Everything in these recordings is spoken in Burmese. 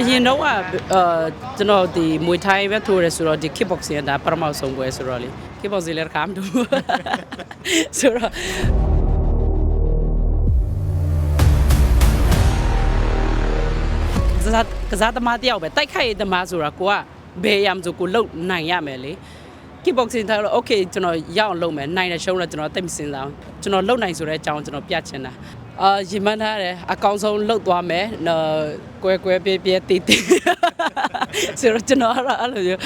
အရင်တော့ကအာကျွန်တော်ဒီမွေထိုင်းပဲထိုးရဲဆိုတော့ဒီ kickboxing ကဒါပထမဆုံးပွဲဆိုတော့လေ kickboxing လည်းခါမတူဆိုတော့ကစားကစားသမားတယောက်ပဲတိုက်ခိုက်ရေးသမားဆိုတာကိုကဘယ်ရမ်ဆိုကိုလုံနိုင်ရမယ်လေ kickboxing ထားလို့ okay ကျွန်တော်ရအောင်လုပ်မယ်နိုင်တယ်ရှုံးတယ်ကျွန်တော်သိမစင်စားဘူးကျွန်တော်လုံနိုင်ဆိုတဲ့အကြောင်းကျွန်တော်ပြချင်တာ အာရင်မှန်းထားတယ်အကောင်ဆုံးလှုပ်သွားမယ်နော်ကွဲကွဲပြဲပြဲတီးတီးဆိုတော့ကျွန်တော်အဲ့လိုအဲ့လိုမျိုး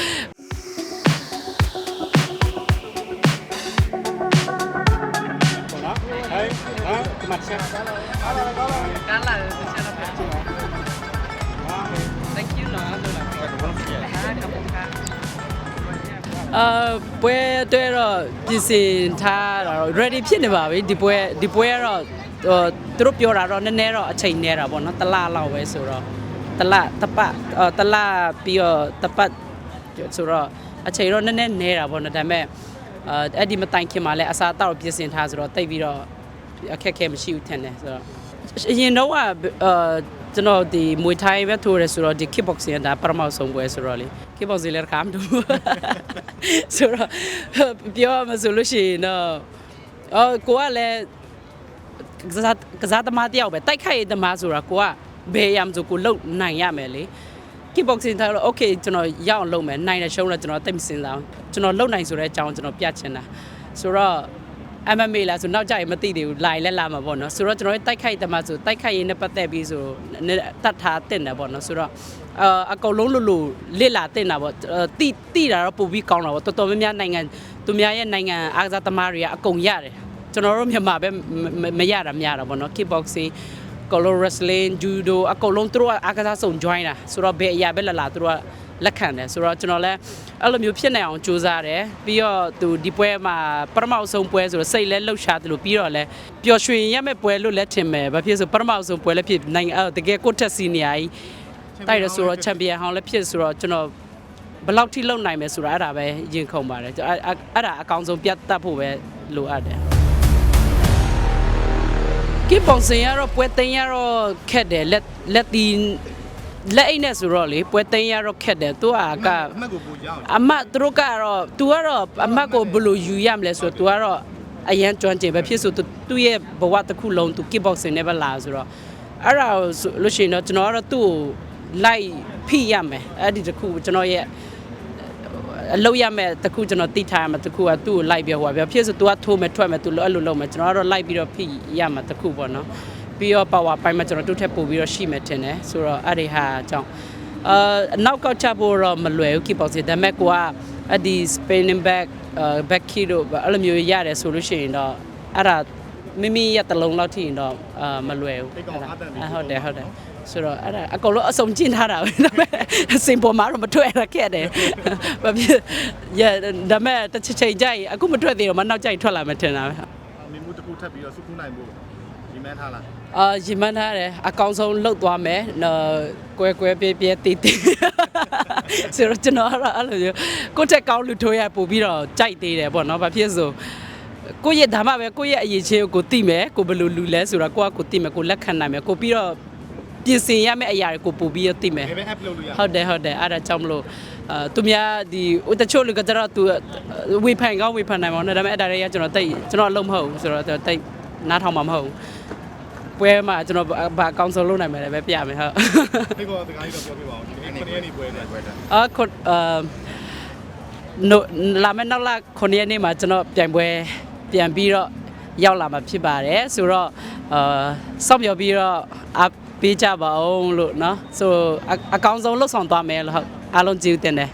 အာပွဲအတွက်တော့ပြင်ဆင်ထားတာတော့ ready ဖြစ်နေပါပြီဒီပွဲဒီပွဲကတော့ဟိုသူတို့ပြောတာတော့နည်းနည်းတော့အချိန်နေတာပေါ့နော်တစ်လလောက်ပဲဆိုတော့တစ်လတစ်ပတ်အော်တစ်လပြီးတော့တစ်ပတ်ဆိုတော့အချိန်တော့နည်းနည်းနေတာပေါ့နော်ဒါပေမဲ့အာအဲ့ဒီမတိုင်ခင်မှာလည်းအစားအသောက်ပြင်ဆင်ထားဆိုတော့တိတ်ပြီးတော့အခက်အခဲမရှိဘူးထင်တယ်ဆိုတော့အရင်တော့ကအာကျွန်တော်ဒီမွေထိုင်းပဲထိုးရဲဆိုတော့ဒီ kickboxing ကဒါပထမဆုံးပွဲဆိုတော့လေ kickboxing လည်းခါမတူဆိုတော့ပြောရမဆိုလို့ရှိရင်တော့အော်ကိုကလည်းကစားကစားသမားတယောက်ပဲတိုက်ခိုက်ရေးသမားဆိုတာကိုကဘယ်ရမ်ဆိုကိုလုံနိုင်ရမယ်လေ kickboxing ထားလို့ okay ကျွန်တော်ရအောင်လုပ်မယ်နိုင်တယ်ရှုံးတယ်ကျွန်တော်သိမစင်စားဘူးကျွန်တော်လုံနိုင်ဆိုတဲ့အကြောင်းကျွန်တော်ပြချင်တာဆိုတော့ MMA လားဆိုနောက်ကြရင်မသိသေးဘူးလာရင်လည်းလာမှာပေါ့နော်ဆိုတော့ကျွန်တော်တိုက်ခိုက်သမားဆိုတိုက်ခိုက်ရေးနဲ့ပတ်သက်ပြီးဆိုတတ်ထားတင်တယ်ပေါ့နော်ဆိုတော့အာအကောင်လုံးလို့လို့လစ်လာတင်တာပေါ့တိတိတာတော့ပို့ပြီးကောင်းတာပေါ့တော်တော်များများနိုင်ငံသူများရဲ့နိုင်ငံအားကစားသမားတွေကအကုန်ရတယ်ကျွန်တော်တို့မြန်မာပဲမမရတာများတာပေါ့နော် kickboxing color wrestling judo အကုန်လုံးသူတို့ကအားကစားစုံ join တာဆိုတော့ဘယ်အရာပဲလာလာသူတို့က လက်ခံတယ်ဆိုတော့ကျွန်တော်လည်းအဲ့လိုမျိုးဖြစ်နေအောင်ကြိုးစားတယ်ပြီးတော့သူဒီပွဲမှာပထမဆုံးပွဲဆိုတော့စိတ်လဲလှုပ်ရှားတယ်လို့ပြီးတော့လဲပျော်ရွှင်ရမယ့်ပွဲလို့လည်းထင်မယ်ဘာဖြစ်ဆိုပထမဆုံးပွဲလည်းဖြစ်နိုင်ငံအဲ့တကယ်ကိုတက်စီနေရာကြီးတိုက်ရဆိုတော့ချန်ပီယံဟောင်းလည်းဖြစ်ဆိုတော့ကျွန်တော်ဘယ်လောက်ထိလုံနိုင်မယ်ဆိုတာအဲ့ဒါပဲရင်ခုန်ပါတယ်အဲ့အဲ့အဲ့ဒါအကောင်းဆုံးပြတ်တတ်ဖို့ပဲလိုအပ်တယ်ကိပုံစင်ရတော့ပွဲသိမ်းရတော့ခက်တယ်လက်လက်တီ လက်အိတ်နဲ့ဆိုတော့လေပွဲသိမ်းရတော့ခက်တယ်သူကအက အမှတ်ကိုပူကြအောင် အမတ်သူတို့ကတော့ तू ကတော့အမတ်ကိုဘယ်လိုယူရမလဲဆိုတော့ तू ကတော့အရန်ကျွမ်းကျင်ပဲဖြစ်ဆို तू သူ့ရဲ့ဘဝတစ်ခုလုံး तू kickboxing နဲ့ပဲလာဆိုတော့အဲ့ဒါကိုဆိုလို့ရှိရင်တော့ကျွန်တော်ကတော့သူ့ကိုလိုက်ဖိရမယ်အဲ့ဒီတစ်ခုကျွန်တော်ရဲ့ အလုပ်ရမဲ့တခုကျွန်တော်တိထားရမှာတခုကသူ့ကိုလိုက်ပြောဟိုပါဖြစ်ဆို तू ကထိုးမယ်ထွက်မယ် तू အဲ့လိုလုပ်မယ်ကျွန်တော်ကတော့လိုက်ပြီးတော့ဖိရမှာတခုပေါ့နော် ပြီးတော့ power ပိုင်းမှာကျွန်တော်တို့ထက်ပို့ပြီးတော့ရှိမယ်ထင်တယ်ဆိုတော့အဲ့ဒီဟာအကြောင်းအာအနောက်ကောက်ချဖို့တော့မလွယ်ဘူး keep box ဒါပေမဲ့ကိုကအဲ့ဒီ spinning back back kick တို့အဲ့လိုမျိုးရတယ်ဆိုလို့ရှိရင်တော့အဲ့ဒါမိမိရဲ့တလုံးလောက်ထိရင်တော့အာမလွယ်ဘူးဟုတ်တယ်ဟုတ်တယ်ဆိုတော့အဲ့ဒါအကုန်လုံးအစုံကျင့်ထားတာပဲဒါပေမဲ့စင်ပေါ်မှာတော့မထွက်ရခဲ့တယ်ဘာဖြစ်ရဒါပေမဲ့တစ်ချိန်ချိန်ကြိုက်အခုမထွက်သေးတော့မနောက်ကြိုက်ထွက်လာမှထင်တာပဲမင်းမှုတစ်ခုထပ်ပြီးတော့စုခုနိုင်ဖို့ ဒီမန်းထားလားအာရင်မှန်းထားတယ်အကောင်ဆုံးလှုပ်သွားမယ်နော်ကွဲကွဲပြဲပြဲတီးတီးဆိုတော့ကျွန်တော်အဲ့လိုအဲ့လိုမျိုးကိုယ့်တက်ကောင်းလူထိုးရပို့ပြီးတော့ကြိုက်သေးတယ်ပေါ့နော်ဘာဖြစ်ဆိုကိုယ့်ရဲ့ဒါမှပဲကိုယ့်ရဲ့အရေးချင်းကိုသိမယ်ကိုဘယ်လိုလူလဲဆိုတော့ကိုကကိုသိမယ်ကိုလက်ခံနိုင်မယ်ကိုပြီးတော့ပြင်ဆင်ရမယ့်အရာတွေကိုပို့ပြီးတော့သိမယ်ဘယ်ပဲ app လုပ်လို့ရဟုတ်တယ်ဟုတ်တယ်အဲ့ဒါကြောင့်မလို့အာသူများဒီဟိုတချို့လူကကျတော့သူဝေဖန်ကောင်းဝေဖန်နိုင်ပါတော့ဒါပေမဲ့အဲ့ဒါတွေကကျွန်တော်တိတ်ကျွန်တော်အလုံးမဟုတ်ဘူးဆိုတော့တိတ်နားထောင်မှာမဟုတ်ဘူး ပွဲမှာကျွန်တော်ဘာအကောင်းဆုံးလုပ်နိုင်မယ်လည်းပဲပြမယ်ဟုတ် ဖိတ်ကောတကားကြီးတော့ပြောပြပါဦးဒီနေ့ခုနှစ်ရက်နေပွဲတယ်ပွဲတယ် အခုအာနိုလာမယ့်နောက်လာ9ရက်နေ့မှာကျွန်တော်ပြန်ပွဲပြန်ပြီးတော့ရောက်လာမှာဖြစ်ပါတယ်ဆိုတော့အာစောင့်မျှော်ပြီးတော့အပ်ပေးကြပါအောင်လို့เนาะဆိုအအကောင်းဆုံးလှုပ်ဆောင်သွားမယ်လို့ဟုတ်အားလုံးကြည့်တင်တယ်